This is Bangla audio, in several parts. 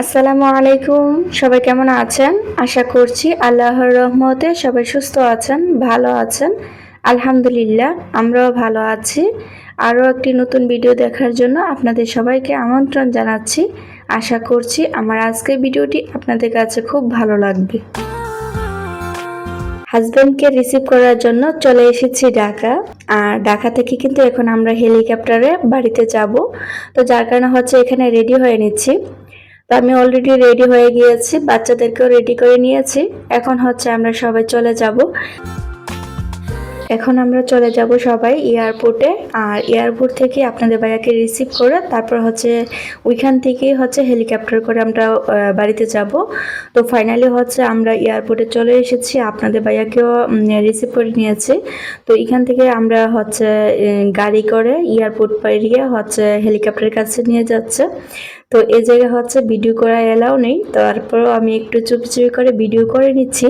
আসসালামু আলাইকুম। সবাই কেমন আছেন? আশা করছি আল্লাহর রহমতে সবাই সুস্থ আছেন, ভালো আছেন। আলহামদুলিল্লাহ, আমরাও ভালো আছি। আরও একটি নতুন ভিডিও দেখার জন্য আপনাদের সবাইকে আমন্ত্রণ জানাচ্ছি। আশা করছি আমার আজকের ভিডিওটি আপনাদের কাছে খুব ভালো লাগবে। হাজব্যান্ডকে রিসিভ করার জন্য চলে এসেছি ঢাকা। আর ঢাকা থেকে কিন্তু এখন আমরা হেলিকপ্টারে বাড়িতে যাব। তো যার কারণে হচ্ছে এখানে রেডি হয়ে নিচ্ছি। তো আমি অলরেডি রেডি হয়ে গিয়েছি, বাচ্চাদেরকেও রেডি করে নিয়েছি। এখন হচ্ছে আমরা সবাই চলে যাব। এখন আমরা চলে যাব সবাই এয়ারপোর্টে আর এয়ারপোর্ট থেকে আপনাদের ভাইয়াকে রিসিভ করে, তারপর হচ্ছে ওইখান থেকেই হচ্ছে হেলিকপ্টার করে আমরা বাড়িতে যাব। তো ফাইনালি হচ্ছে আমরা এয়ারপোর্টে চলে এসেছি, আপনাদের ভাইয়াকেও রিসিভ করে নিয়েছি। তো এখান থেকে আমরা হচ্ছে গাড়ি করে এয়ারপোর্ট পেরিয়ে হচ্ছে হেলিকপ্টারের কাছে নিয়ে যাচ্ছে। তো এ জায়গায় হচ্ছে ভিডিও করা এলাও নেই। তারপরও আমি একটু চুপি চুপি করে ভিডিও করে নিচ্ছি।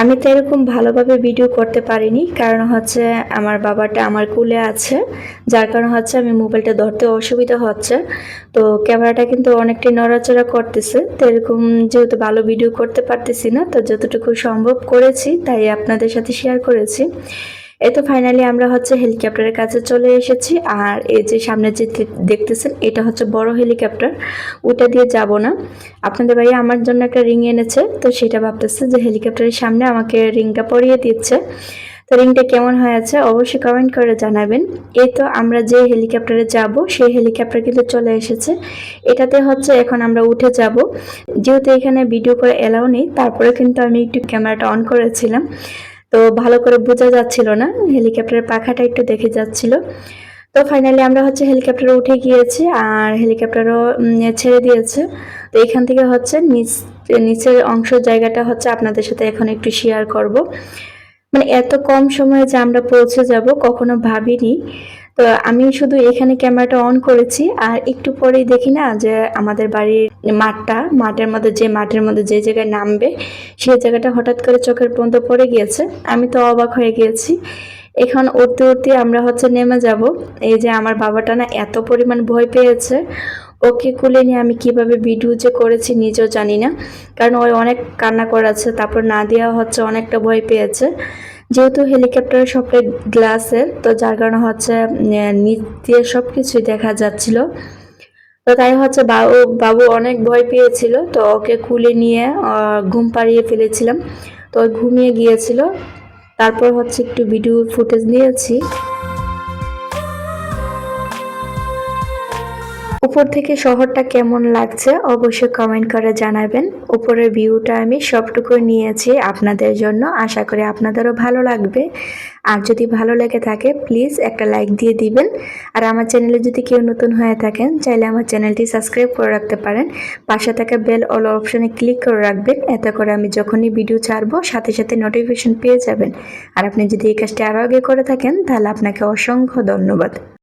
আমি তো এরকম ভালোভাবে ভিডিও করতে পারিনি, কারণ হচ্ছে আমার বাবাটা আমার কুলে আছে। যার কারণে হচ্ছে আমি মোবাইলটা ধরতে অসুবিধা হচ্ছে। তো ক্যামেরাটা কিন্তু অনেকটাই নড়াচড়া করতেছে। তো এরকম যেহেতু ভালো ভিডিও করতে পারতেছি না, তো যতটুকু সম্ভব করেছি, তাই আপনাদের সাথে শেয়ার করেছি। এই তো ফাইনালি আমরা হচ্ছে হেলিকপ্টারের কাছে চলে এসেছি। আর এই যে সামনে যে দেখতেছেন, এটা হচ্ছে বড় হেলিকপ্টার ওটা দিয়ে যাব না। আপনাদের ভাইয়া আমার জন্য একটা রিং এনেছে, তো সেটা ভাবতেছে যে হেলিকপ্টারের সামনে আমাকে রিংটা পরিয়ে দিচ্ছে। তো রিংটা কেমন হয়েছে অবশ্যই কমেন্ট করে জানাবেন। এই তো আমরা যে হেলিকপ্টারে যাব, সেই হেলিকপ্টার কিন্তু চলে এসেছে। এটাতে হচ্ছে এখন আমরা উঠে যাব। যেহেতু এখানে ভিডিও করে এলাও নেই, তারপরে কিন্তু আমি একটু ক্যামেরাটা অন করেছিলাম। তো ভালো করে বোঝা যাচ্ছিল না, হেলিকপ্টারের পাখাটা একটু দেখে যাচ্ছিল। তো ফাইনালি আমরা হচ্ছে হেলিকপ্টারে উঠে গিয়েছি আর হেলিকপ্টারও ছেড়ে দিয়েছে। তো এখান থেকে হচ্ছে নিচ, নিচের অংশ জায়গাটা হচ্ছে আপনাদের সাথে এখন একটু শেয়ার করব। মানে এত কম সময়ে যে আমরা পৌঁছে যাব, কখনো ভাবিনি। তো আমি শুধু এখানে ক্যামেরাটা অন করেছি। আর একটু পরেই দেখি না যে আমাদের বাড়ির মাঠটা, মাঠের মধ্যে যে মাঠের মধ্যে যে জায়গায় নামবে, সেই জায়গাটা হঠাৎ করে চোখের পর্যন্ত পড়ে গিয়েছে। আমি তো অবাক হয়ে গিয়েছি। এখন উঠতে উঠতে আমরা হচ্ছে নেমে যাব। এই যে আমার বাবাটা না এত পরিমাণ ভয় পেয়েছে। ওকে কুলে নিয়ে আমি কীভাবে ভিডিও যে করেছি নিজেও জানি না। কারণ ওই অনেক কান্না করাচ্ছে, তারপর না দেওয়া হচ্ছে, অনেকটা ভয় পেয়েছে। যেহেতু হেলিকপ্টার সবটাই গ্লাসের, তো যার কারণে হচ্ছে নিচ দিয়ে সব কিছুই দেখা যাচ্ছিল। তো তাই হচ্ছে বাবু বাবু অনেক ভয় পেয়েছিল, তো ওকে কুলে নিয়ে ঘুম পাড়িয়ে ফেলেছিলাম। তো ঘুমিয়ে গিয়েছিল। তারপর হচ্ছে একটু ভিডিও ফুটেজ নিয়েছি। উপর থেকে শহরটা কেমন লাগছে অবশ্যই কমেন্ট করে জানাবেন। উপরের ভিউটা আমি সবটুকু নিয়েছি আপনাদের জন্য। আশা করি আপনাদেরও ভালো লাগবে। আর যদি ভালো লেগে থাকে প্লিজ একটা লাইক দিয়ে দিবেন। আর আমার চ্যানেলে যদি কেউ নতুন হয়ে থাকেন, চাইলে আমার চ্যানেলটি সাবস্ক্রাইব করে রাখতে পারেন। পাশে থাকা বেল অল অপশনে ক্লিক করে রাখবেন। এতে করে আমি যখনই ভিডিও ছাড়বো, সাথে সাথে নোটিফিকেশন পেয়ে যাবেন। আর আপনি যদি এই কাজটি আরও আগে করে থাকেন, তাহলে আপনাকে অসংখ্য ধন্যবাদ।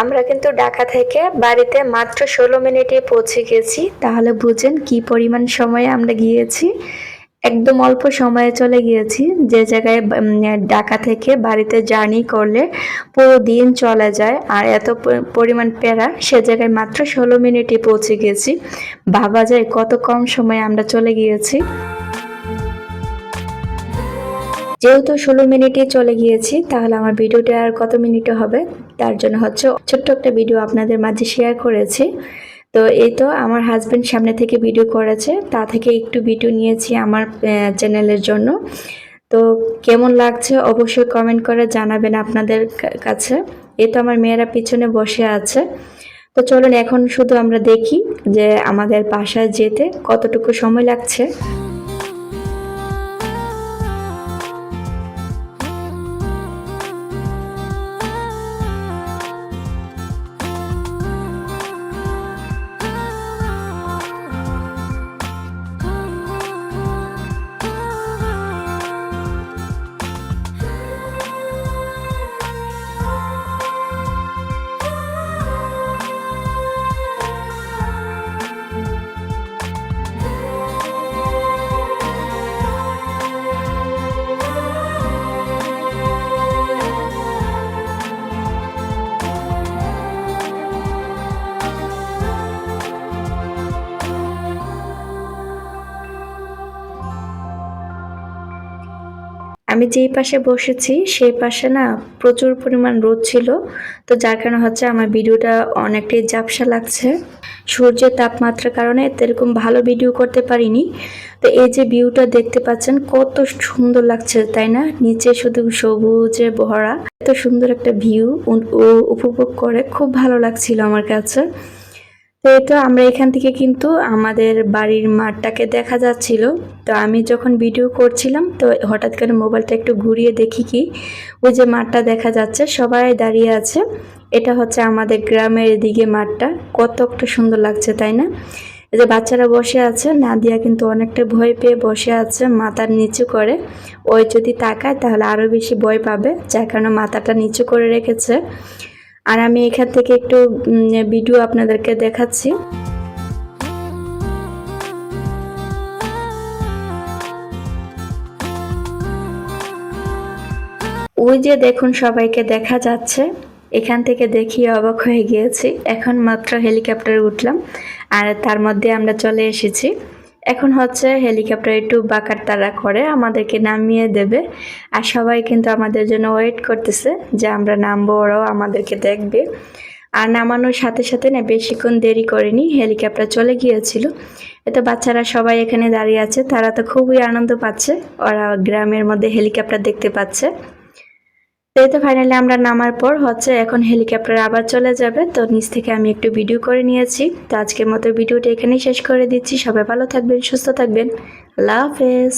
আমরা কিন্তু ঢাকা থেকে বাড়িতে মাত্র ষোলো মিনিটে পৌঁছে গেছি। তাহলে বুঝেন কি পরিমাণ সময়ে আমরা গিয়েছি। একদম অল্প সময়ে চলে গিয়েছি। যে জায়গায় ঢাকা থেকে বাড়িতে জার্নি করলে পুরো দিন চলে যায়। আর এত পরিমাণ প্যারা, সে জায়গায় মাত্র ষোলো মিনিটে পৌঁছে গেছি। ভাবা যায় কত কম সময়ে আমরা চলে গিয়েছি। যেহেতু ষোলো মিনিটে চলে গিয়েছি, তাহলে আমার ভিডিওটা আর কত মিনিটে হবে? তার জন্য হচ্ছে ছোট্ট একটা ভিডিও আপনাদের মাঝে শেয়ার করেছি। তো এই তো আমার হাজব্যান্ড সামনে থেকে ভিডিও করেছে, তা থেকে একটু ভিডিও নিয়েছি আমার চ্যানেলের জন্য। তো কেমন লাগছে অবশ্যই কমেন্ট করে জানাবেন আপনাদের কাছে। এই তো আমার মেয়েরা পিছনে বসে আছে। তো চলুন এখন শুধু আমরা দেখি যে আমাদের বাসায় যেতে কতটুকু সময় লাগছে। আমি যেই পাশে বসেছি, সেই পাশে না প্রচুর পরিমাণ রোদ ছিল। তো যার কারণে হচ্ছে আমার ভিডিওটা অনেকটাই ঝাপসা লাগছে। সূর্যের তাপমাত্রার কারণে এরকম ভালো ভিডিও করতে পারিনি। তো এই যে ভিউটা দেখতে পাচ্ছেন, কত সুন্দর লাগছে, তাই না? নিচে শুধু সবুজে ভরা, এত সুন্দর একটা ভিউ উপভোগ করে, খুব ভালো লাগছিল আমার কাছে। তো এই তো আমরা এখান থেকে কিন্তু আমাদের বাড়ির মাঠটাকে দেখা যাচ্ছিল। তো আমি যখন ভিডিও করছিলাম, তো হঠাৎ করে মোবাইলটা একটু ঘুরিয়ে দেখি কি, ওই যে মাঠটা দেখা যাচ্ছে, সবাই দাঁড়িয়ে আছে। এটা হচ্ছে আমাদের গ্রামের এদিকে মাঠটা কত একটা সুন্দর লাগছে, তাই না? যে বাচ্চারা বসে আছে, নাদিয়া কিন্তু অনেকটা ভয় পেয়ে বসে আছে মাথার নিচু করে। ওই যদি তাকায়, তাহলে আরও বেশি ভয় পাবে, যার কারণে মাথাটা নিচু করে রেখেছে। আর আমি এখান থেকে একটু ভিডিও আপনাদেরকে দেখাচ্ছি। ওই যে দেখুন সবাইকে দেখা যাচ্ছে। এখান থেকে দেখিয়ে অবাক হয়ে গিয়েছি। এখন মাত্র হেলিকপ্টারে উঠলাম। আর তার মধ্যে আমরা চলে এসেছি। এখন হচ্ছে হেলিকপ্টার একটু বাঁকার তারা করে, আমাদেরকে নামিয়ে দেবে। আর সবাই কিন্তু আমাদের জন্য ওয়েট করতেছে যে আমরা নামবো, ওরাও আমাদেরকে দেখবে। আর নামানোর সাথে সাথে না বেশিক্ষণ দেরি করেনি, হেলিকপ্টার চলে গিয়েছিল। এতো বাচ্চারা সবাই এখানে দাঁড়িয়ে আছে, তারা তো খুবই আনন্দ পাচ্ছে। ওরা গ্রামের মধ্যে হেলিকপ্টার দেখতে পাচ্ছে। এই তো ফাইনালি আমরা নামার পর হচ্ছে এখন হেলিকপ্টার আবার চলে যাবে। তো নিচ থেকে আমি একটু ভিডিও করে নিয়েছি। তো আজকের মতো ভিডিওটা এখানেই শেষ করে দিচ্ছি। সবাই ভালো থাকবেন, সুস্থ থাকবেন। আল্লাহ হাফেজ।